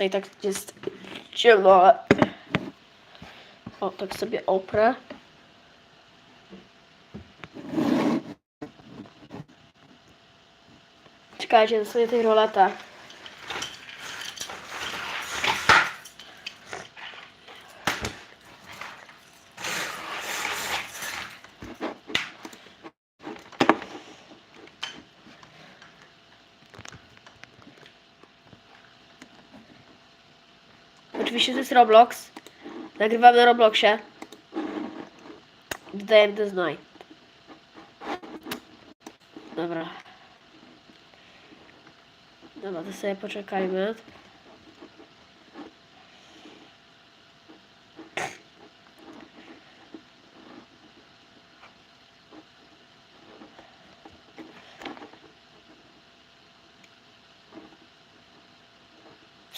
No i tak jest ciemno. O, tak sobie oprę. Czekajcie, sobie tej roleta. Oczywiście to jest Roblox. Nagrywamy na Robloxie. Dodajemy do znaj. Dobra. Dobra, to sobie poczekajmy.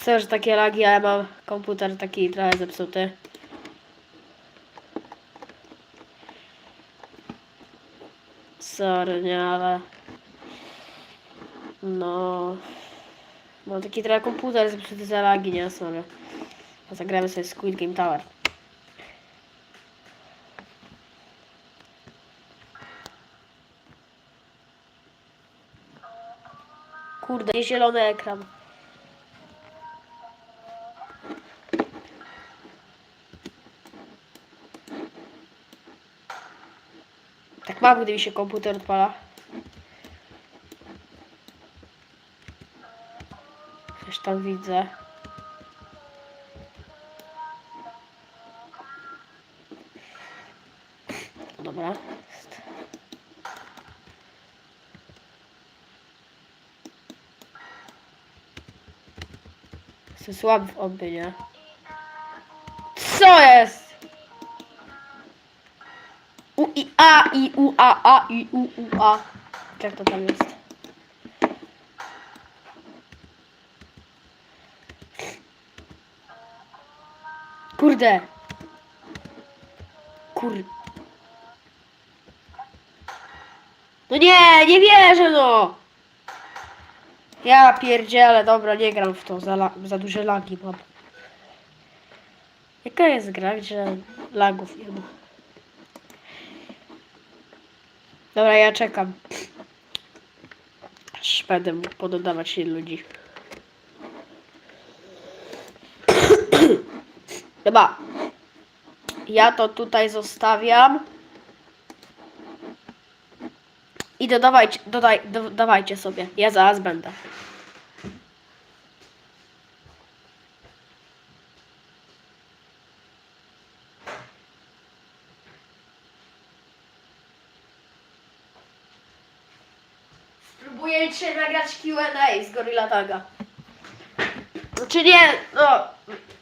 Chcę, że takie lagi, ale mam komputer taki trochę zepsuty. Sorry, nie, ale... No... Mam taki trochę komputer zepsuty za lagi, nie, sorry. A zagramy sobie Squid Game Tower. Kurde, nie zielony ekran. Mam, gdy mi się komputer odpala. Coś tam widzę. Dobra. Jestem słaby w obie, nie? Co jest? U i a i u a a i u u a. Jak to tam jest? Kurde. Kur... No nie, nie wierzę no! Ja pierdzielę, dobra, nie gram w to, za, za duże lagi mam. Jaka jest gra, gdzie lagów nie ma? Dobra, ja czekam. Aż będę mógł pododawać się ludzi. Dobra. Ja to tutaj zostawiam. I dodawajcie, dodaj, dodawajcie sobie. Ja zaraz będę. Nagrać Q&A z Gorilla Taga. Znaczy nie, no,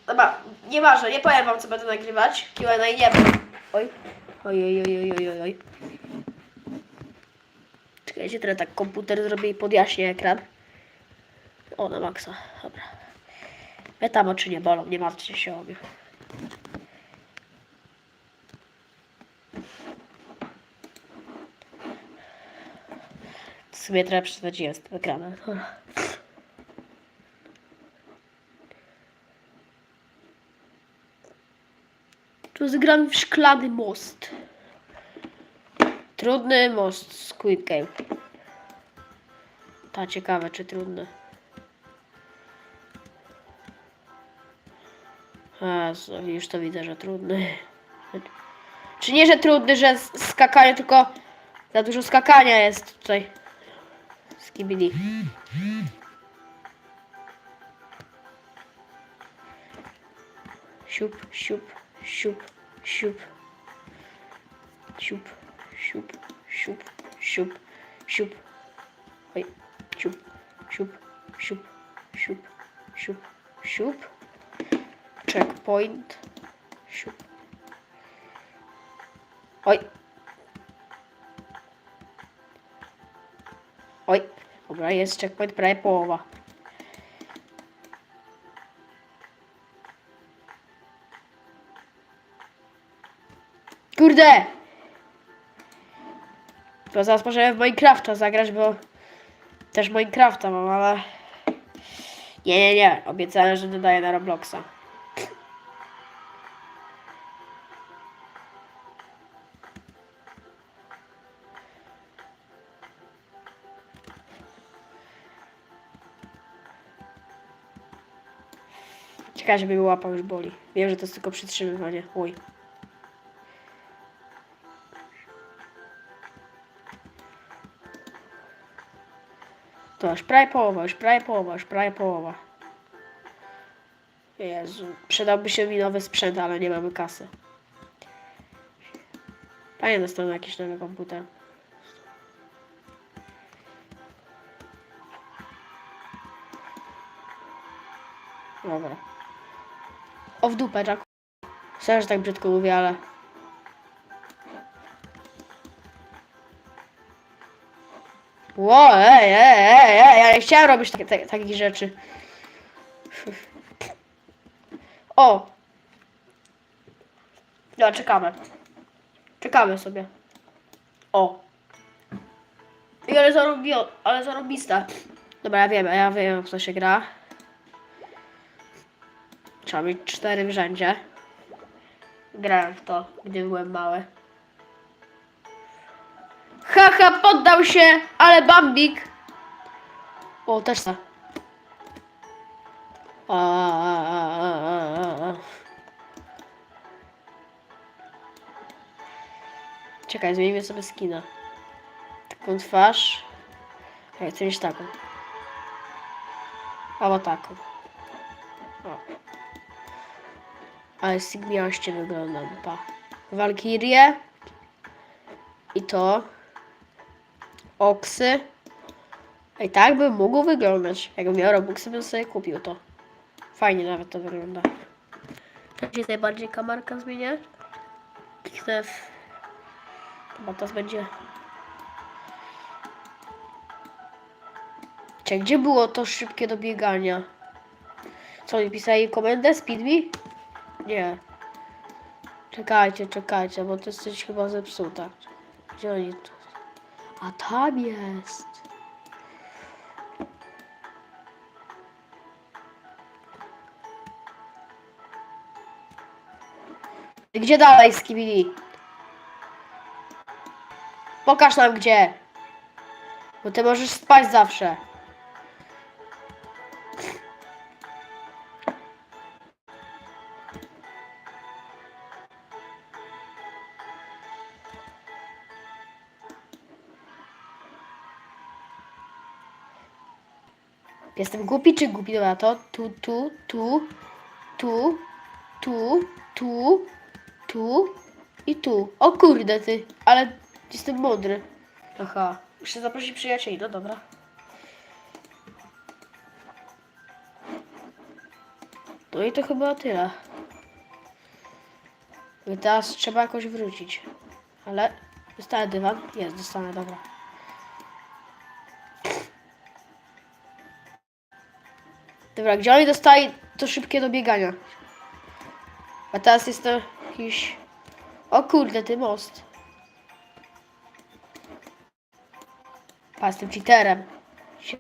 dobra, nieważne, nie powiem wam co będę nagrywać. Q&A nie. Oj, oj, oj, oj, oj, oj, oj. Czekajcie, teraz tak komputer zrobię i podjaśnię ekran. O, na maksa, dobra. Mnie tam nie bolą, nie martwcie się o mnie. W sumie trochę przesadziłem z tym ekranem. Tu w szklany most. Trudny most Squid Game. Ta ciekawe, czy trudny. Jezu, już to widzę, że trudny. Czy nie, że trudny, że skakanie, tylko za dużo skakania jest tutaj. Skibidi. Siup, siup, siup, siup. Siup, siup, siup, siup, siup. Oj, siup, siup, siup, siup, siup, siup. Checkpoint. Siup. Oj. Oj, dobra, jest checkpoint prawie połowa. Kurde! Bo zaraz możemy w Minecrafta zagrać, bo też Minecrafta mam, ale Nie, nie, nie. Obiecałem, że dodaję na Robloxa. Czekaj, żeby mi łapa już boli. Wiem, że to jest tylko przytrzymywanie. Uj. To już prawie połowa, już prawie połowa, już prawie połowa. Jezu, przydałby się mi nowy sprzęt, ale nie mamy kasy. Panie dostanę jakiś nowy komputer. Dobra. O w dupę, Jack. Sorry, że tak brzydko mówię, ale... Ło, ej, ej, ej, ja nie chciałem robić takie, takie, takich rzeczy. O! No, czekamy. Czekamy sobie. O! I ale zarobista. Dobra, ja wiem, ja wiem, w co się gra. Trzeba mieć cztery w rzędzie. Grałem w to, gdy byłem mały. Haha, poddał się, ale Bambik. O, też sa. A, a, a, a, a, a. Czekaj, zmienimy sobie skina. Taką twarz. Ja chcę mieć taką. Albo taką. O. Ale sygmiaście wyglądam, pa. Walkirię. I to. Oksy. I tak bym mógł wyglądać. Jakbym miał Robuxy, bym sobie kupił to. Fajnie nawet to wygląda. Gdzie najbardziej kamerka zmienia? Kliknę w... Chyba to będzie... Czekaj, gdzie było to szybkie do biegania? Co, oni pisali komendę? Speed me? Nie. Czekajcie, czekajcie, bo to jest coś chyba zepsute. Gdzie oni tu? A tam jest. Gdzie dalej, Skibidi? Pokaż nam gdzie. Bo ty możesz spać zawsze. Głupi czy głupi? Dobra, to tu, tu, tu, tu, tu, tu, tu i tu. O kurde ty, ale jestem mądry. Aha, muszę zaprosić przyjacieli, no dobra. No i to chyba tyle. Teraz trzeba jakoś wrócić. Ale dostanę dywan? Jest, dostanę, dobra. Dobra, gdzie oni dostali to szybkie do biegania? A teraz jest to jakiś... O kurde, ty most. Pa, jestem cheaterem. Sie-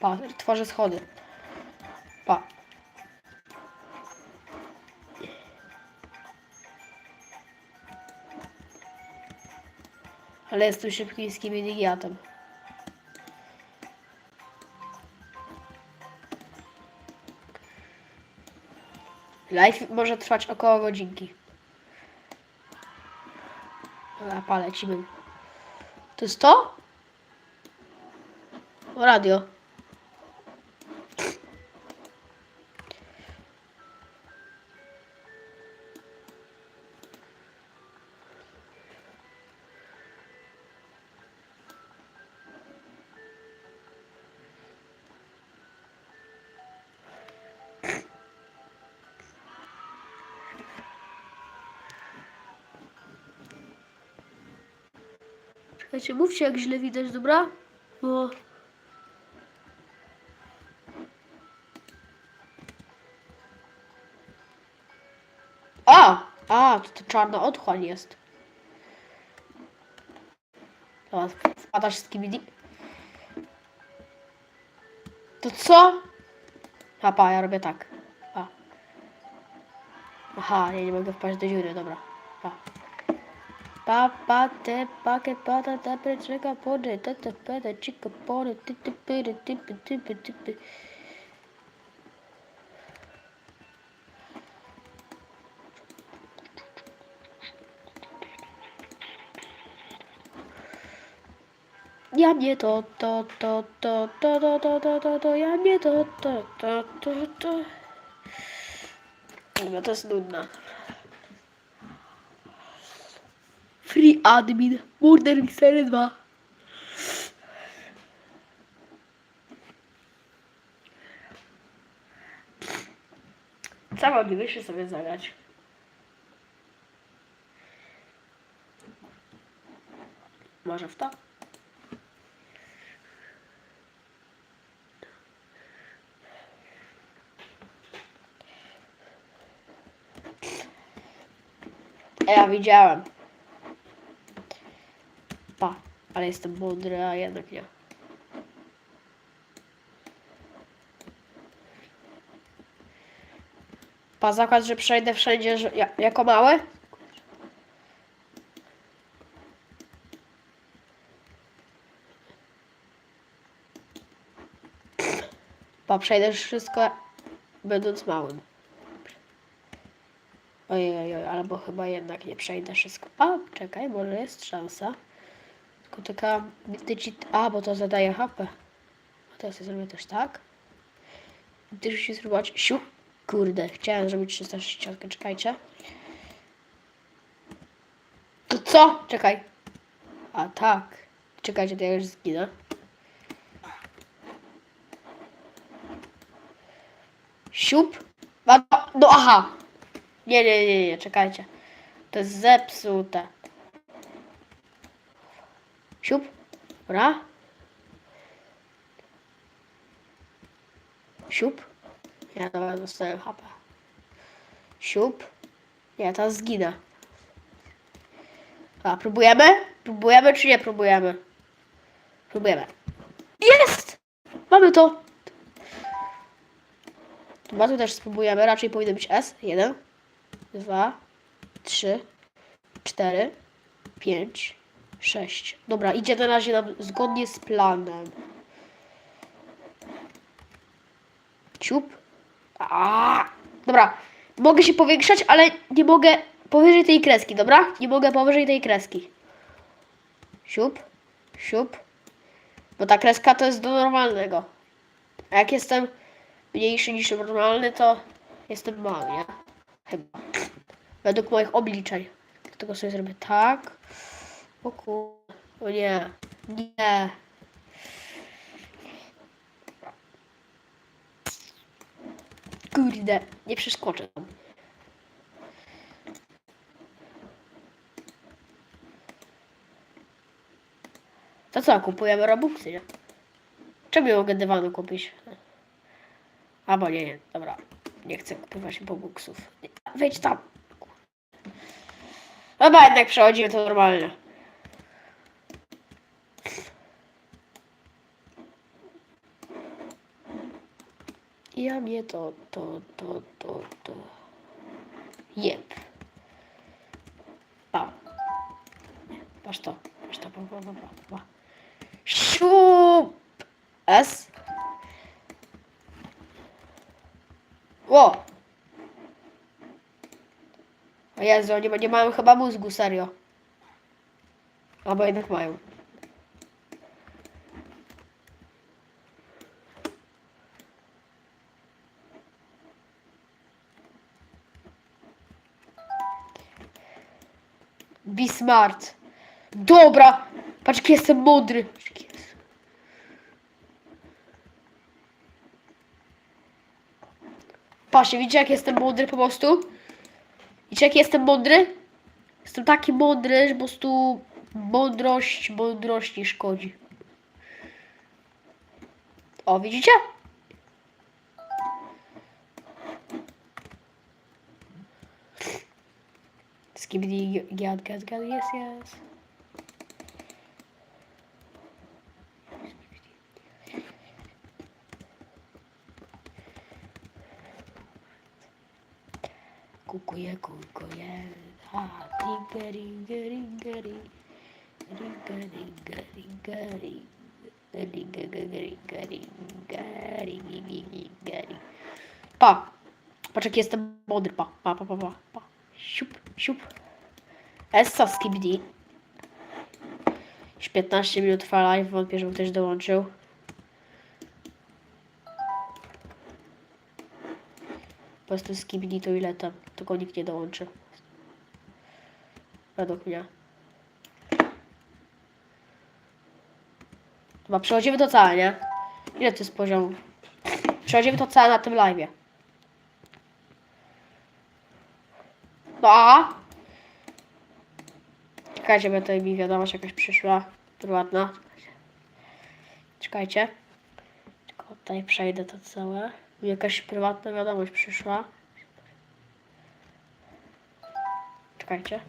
Pa, tworzę schody. Pa. Ale jestem szybkim z kiminigiatem. Live może trwać około godzinki. Dobra, pa, lecimy. To jest to? Radio. Czekajcie, mówcie jak źle widać, dobra? Bo... A! A, to, to czarna otchłań jest. Dobra, wpadasz z kibidi. To co? A pa, ja robię tak. Pa. Aha, ja nie mogę wpaść do dziury, dobra. Pa, pa, te, pakie, pata, te, preczeka, pody, te, te, pede, ciko, pody, ty, ty, pyry, typy, typy, typy. Ja mnie to, to, to, to, to, to, to, to, to, to, ja mnie to, to, to, to, to. To jest. Free admin, Murder Mystery 2. Co moglibyście sobie zagrać? Może w to? Ja widziałem. Pa, ale jestem mądry, a jednak nie. Pa, zakład, że przejdę wszędzie że, ja, jako mały? Pa, przejdę wszystko będąc małym. Ojej, ojej, albo chyba jednak nie przejdę wszystko. A, czekaj, może jest szansa. Tylko taka tyci... A, bo to zadaje HP. A teraz ja zrobię też tak. I też się spróbować... Siu! Kurde, chciałem zrobić 360, czekajcie. To co? Czekaj. A, tak. Czekajcie, to ja już zginę. Siup. No, no aha. Nie, nie, nie, nie, czekajcie. To jest zepsute. Siup. Dobra. Siup. Ja dobra, dostałem HP. Siup. Nie, teraz zginę. A, próbujemy? Próbujemy czy nie próbujemy? Próbujemy. Jest! Mamy to! Chyba tu też spróbujemy. Raczej powinno być S. Jeden, dwa, trzy, cztery, pięć, sześć. Dobra, idzie na razie nam zgodnie z planem. Ciup. A, dobra. Mogę się powiększać, ale nie mogę powyżej tej kreski, dobra? Nie mogę powyżej tej kreski. Siup, siup. Bo ta kreska to jest do normalnego. A jak jestem mniejszy niż normalny, to jestem mały, nie? Chyba. Według moich obliczeń. Dlatego sobie zrobię tak. O kur... O nie. Nie. Kurde, nie przeskoczę tam. To co, kupujemy robuxy, nie? Czemu nie mogę dywanu kupić? Albo nie, nie, dobra. Nie chcę kupować robuxów. Wejdź tam. Dobra, jednak przechodzimy to normalnie. Ja mnie to, to, to, to, to. Jep. Pa. Patrz to. Patrz to. Pa, pa, pa, pa, pa. Siup. S. Ło. O Jezu, oni nie mają chyba mózgu, serio. Albo jednak mają. Be smart. Dobra. Patrz, jaki jestem mądry. Patrz, jaki. Patrzcie, widzicie jak jestem mądry po prostu? Widzicie jak jestem mądry? Jestem taki mądry, że po prostu mądrość, mądrość nie szkodzi. O, widzicie? Skibidi, gad, gad, gad, yes, yes. Kukuje, kukuje, ha, ringa, ringa, ringa, ringa, ringa, ringa, ringa, ringa, ringa, ringa, ringa, Pa! Patrz, jaki jestem modry, pa, pa, pa, pa, pa, pa. Siup siup. Essa skibidi. Już 15 minut trwa live, wątpię, żeby ktoś dołączył. Po prostu skibidi to ile tam, tylko nikt nie dołączy. Według mnie. Chyba przechodzimy to całe, nie? Ile to jest poziom? Przechodzimy to całe na tym live'ie. No? Czekajcie, bo tutaj mi wiadomość jakaś przyszła. Prywatna. Czekajcie. Tylko tutaj przejdę to całe. Mi jakaś prywatna wiadomość przyszła. Czekajcie.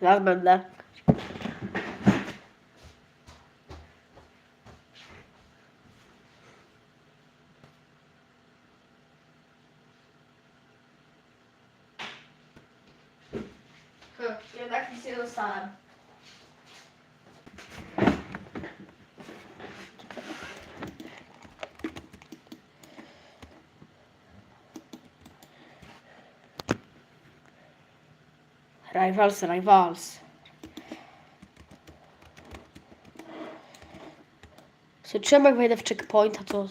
Zaraz będę. Jednak nic nie dostałem. Rivals, rivals. Słyszałem jak wejdę w checkpoint, to...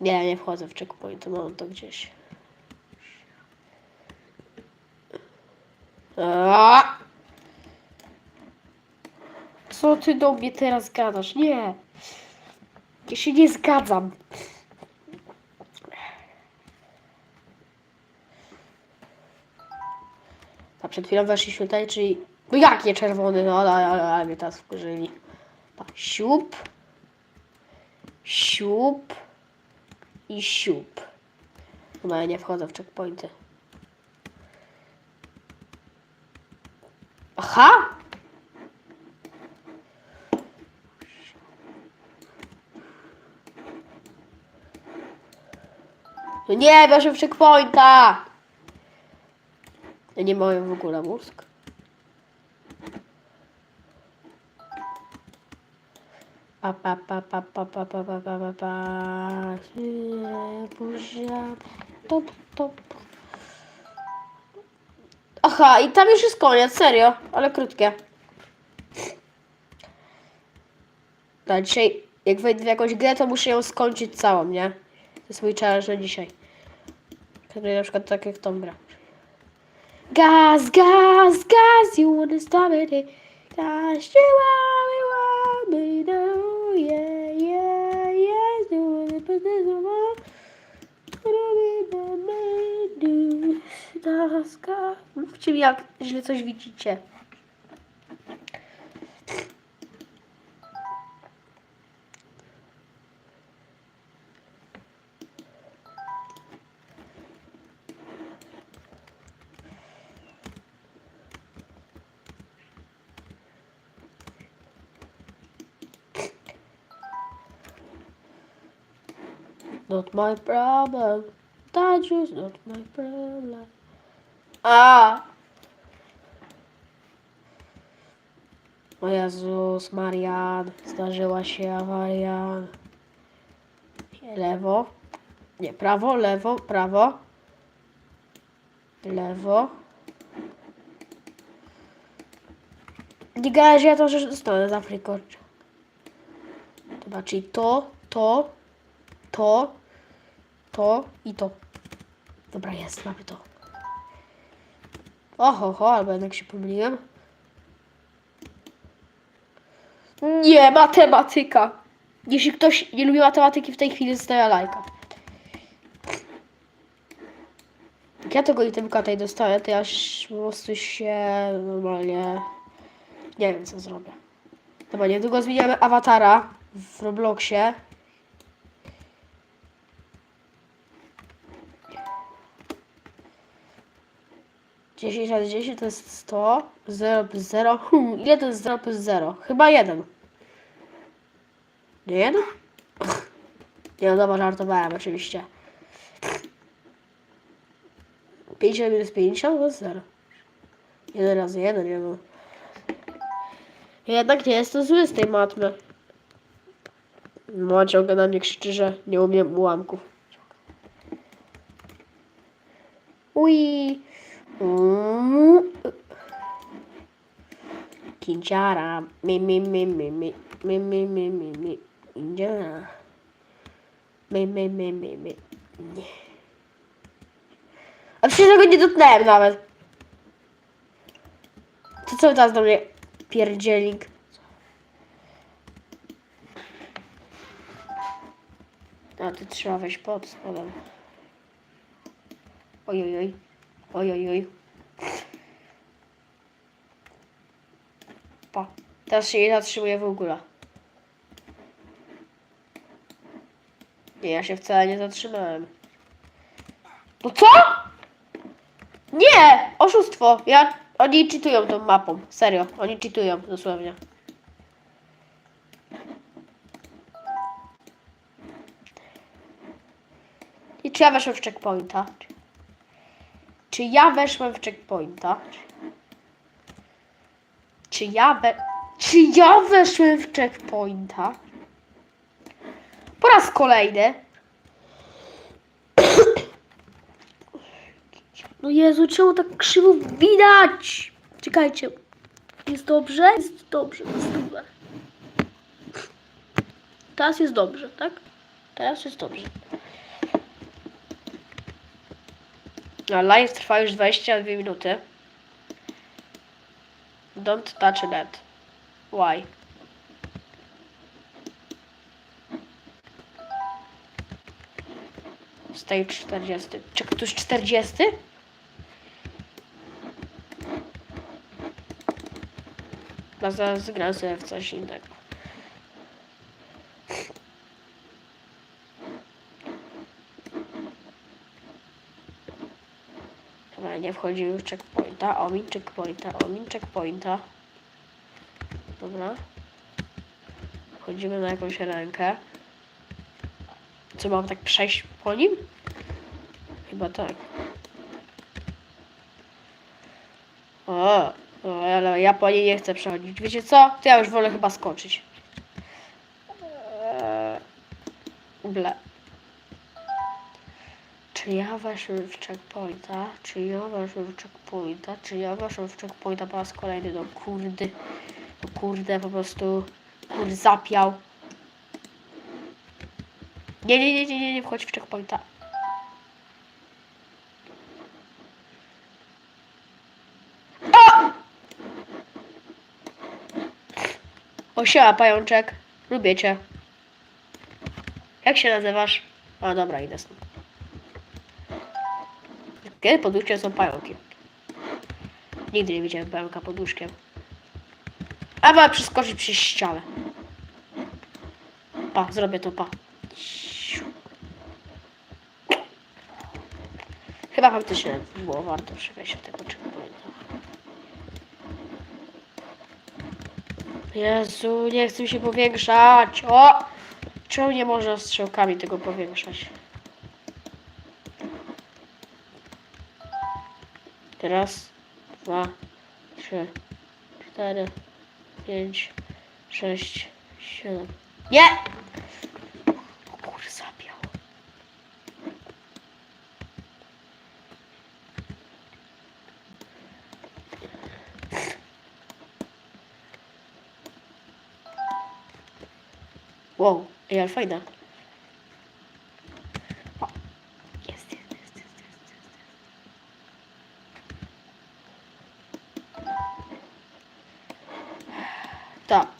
Nie, nie wchodzę w checkpoint, mam to gdzieś. Co ty do mnie teraz gadasz? Nie. Ja się nie zgadzam. A przed chwilą weszliśmy tutaj, czyli... No jakie czerwony, no ale, ale, ale mnie teraz wkurzyli. Pa, siup. Siup. I siup. No ja nie wchodzę w checkpointy. Aha! No nie, w checkpointa! Ja nie mają w ogóle mózg. Pa, pa, pa, pa, pa, pa, pa, pa, pa, pa, pa. Buzia. Top, top. Aha, i tam już jest koniec, serio, ale krótkie. No, dzisiaj, jak wejdę w jakąś grę, to muszę ją skończyć całą, nie? To jest mój challenge na dzisiaj. Który na przykład tak jak tą grę. Gaz, gaz, gaz, you wanna stop it? Gosh, you want me, want me now, yeah, yeah, yeah, do it, but this is what Mówcie mi, jak źle coś widzicie. Not my problem. That's just not my problem. A! O Jezus, Marian, zdarzyła się awaria. Lewo. Nie, prawo, lewo, prawo. Lewo. Nie gadaj, ja to że dostanę z Afryką. Dobra, czyli to, to, to, to i to. Dobra, jest, mamy to. Oho, ho, albo jednak się pomyliłem. Nie, matematyka. Jeśli ktoś nie lubi matematyki, w tej chwili zostawia lajka. Jak ja tego itemka tutaj dostaję, to ja po prostu się normalnie... Nie wiem, co zrobię. Dobra, niedługo zmieniamy awatara w Robloxie. Dziesięć razy 10 to jest 100, 0 plus 0. Hmm, ile to jest 0 plus 0? Chyba 1. Nie no? Nie no, dobra, żartowałem oczywiście. 50 minus 50 to jest 0. 1 razy 1, nie no. Jednak nie jest to zły z tej matmy. No, ciągle na mnie krzyczy, że nie umiem ułamków. Ui. Kinciara. Mi, mi, mi, mi, mi. Mi, mi, mi, mi, mi. Kinciara. Mi, mi, mi, mi, mi. Nie. A przecież tego nie dotknąłem nawet. To co teraz do mnie pierdzielik? A ty trzeba wejść pod spodem. Ojojoj. Ojojoj. Pa. Teraz się nie zatrzymuję w ogóle. Nie, ja się wcale nie zatrzymałem. No co? Nie! Oszustwo! Ja... Oni czytują tą mapą. Serio. Oni czytują, dosłownie. I czy ja weszłem w checkpointa? Czy ja weszłem w checkpointa? Czy ja we... Czy ja weszłem w checkpointa? Po raz kolejny. No Jezu, czemu tak krzywo widać? Czekajcie. Jest dobrze? Jest dobrze, jest dobrze. Teraz jest dobrze, tak? Teraz jest dobrze. A live trwa już 22 minuty. Don't touch that. Why? Stage 40. Czekaj, to już 40? No zaraz zgram sobie w coś innego. Nie wchodzimy w checkpointa. Omin checkpointa, omin checkpointa. Dobra. Wchodzimy na jakąś rękę. Co, mam tak przejść po nim? Chyba tak. O, ale ja po niej nie chcę przechodzić. Wiecie co? To ja już wolę chyba skoczyć. Eee, ble. Czy ja weszłem w checkpointa? Czy ja weszłem w checkpointa? Czy ja weszłem w checkpointa po raz kolejny? No kurde. No kurde, po prostu kur zapiał. Nie, nie, nie, nie, nie, nie wchodź w checkpointa. O! O siema, pajączek. Lubię cię. Jak się nazywasz? A dobra, idę stąd. Kiedy pod łóżkiem są pająki? Nigdy nie widziałem pająka pod łóżkiem. A ma przeskoczyć przez ścianę. Pa, zrobię to, pa. Chyba faktycznie było warto przewieźć tego checkpointa. Jezu, nie chcę się powiększać. O! Czemu nie można strzałkami tego powiększać? Teraz, dwa, trzy, cztery, pięć, sześć, siedem. Nie! Kur, zapiał. Wow, ale fajna.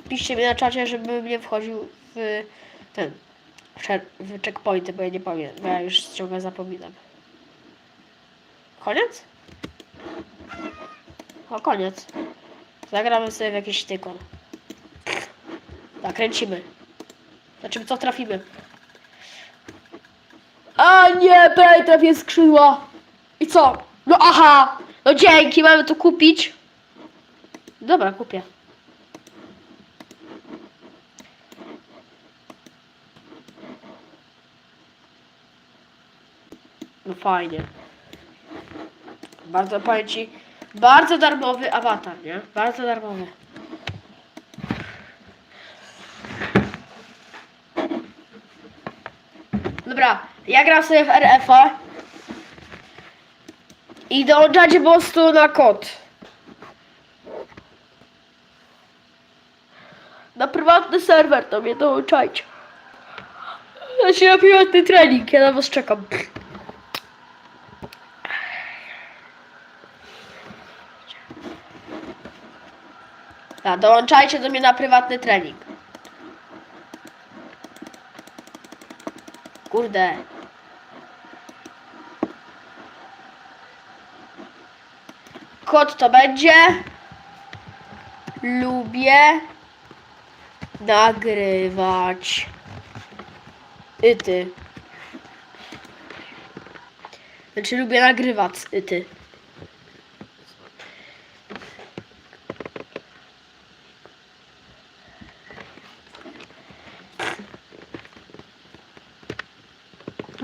Piszcie mi na czacie, żebym nie wchodził w ten, w, checkpointy, bo ja nie pamiętam, bo ja już ciągle zapominam. Koniec? O, koniec. Zagramy sobie w jakiś tykon. Tak, kręcimy. Znaczy, co trafimy? A nie, prawie trafię skrzydła. I co? No aha! No dzięki, mamy to kupić. Dobra, kupię. No fajnie. Bardzo powiem ci, bardzo darmowy awatar, nie? Bardzo darmowy. Dobra, ja gram sobie w RF-a i dołączacie po prostu na kod. Na prywatny serwer to mnie dołączajcie. Się na prywatny trening, ja na was czekam. Dołączajcie do mnie na prywatny trening. Kurde. Kod to będzie. Lubię nagrywać. I ty. Znaczy lubię nagrywać i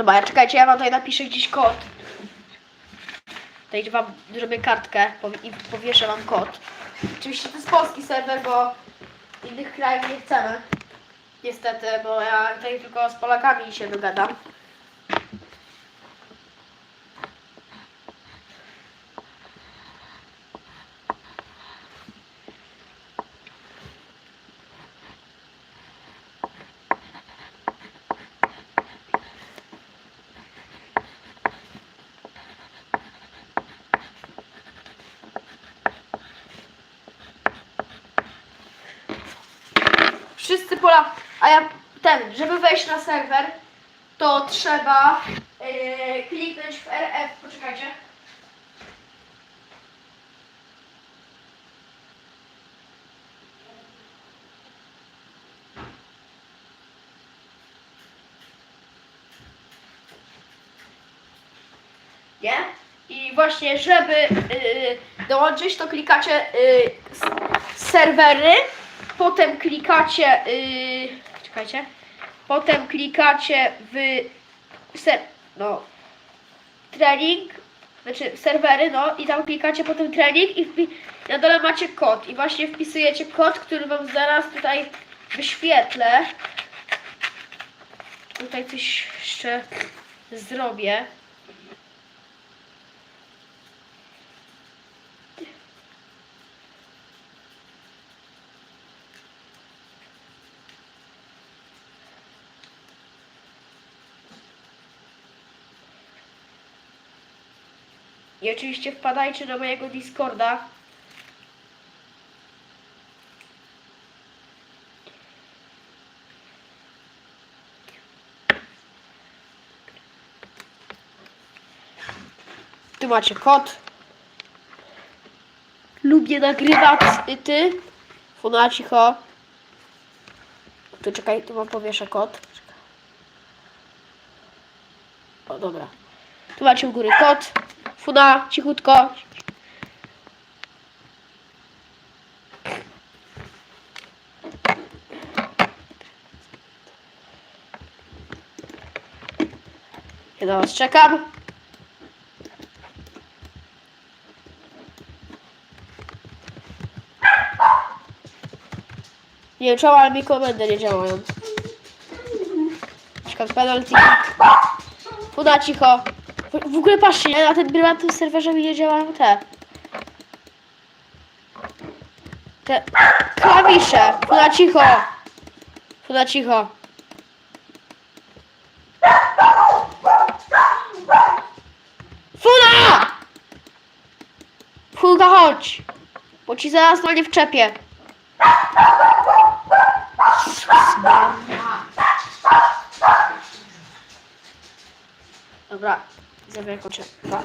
Dobra, czekajcie, ja wam tutaj napiszę gdzieś kod. Tutaj wam zrobię kartkę i powieszę wam kod. Oczywiście to jest polski serwer, bo innych krajów nie chcemy. Niestety, bo ja tutaj tylko z Polakami się dogadam. Wszyscy Pola... A ja ten, żeby wejść na serwer, to trzeba yy, kliknąć w RF. Poczekajcie. Nie? I właśnie, żeby yy, dołączyć, to klikacie yy, serwery, potem klikacie, yy, czekajcie, potem klikacie w ser, no, trening, znaczy serwery, no i tam klikacie potem trening i na dole macie kod i właśnie wpisujecie kod, który wam zaraz tutaj wyświetlę. Tutaj coś jeszcze zrobię. I oczywiście wpadajcie do mojego Discorda. Tu macie kod. Lubię nagrywać i ty. Funa cicho. Tu czekaj, tu wam powieszę kod. O, dobra. Tu macie u góry kod. Funa, cichutko. Ja na was czekam. Nie czemu, ale mi komendy nie działają. Przykład penalty. Funa, cicho. W, ogóle patrzcie, na tym prywatnym serwerze mi nie działają te. Te klawisze. Funa cicho. Funa cicho. Funa! Fulka chodź. Bo ci zaraz na nie wczepię. Dobra, zabiorę kończę. Pa.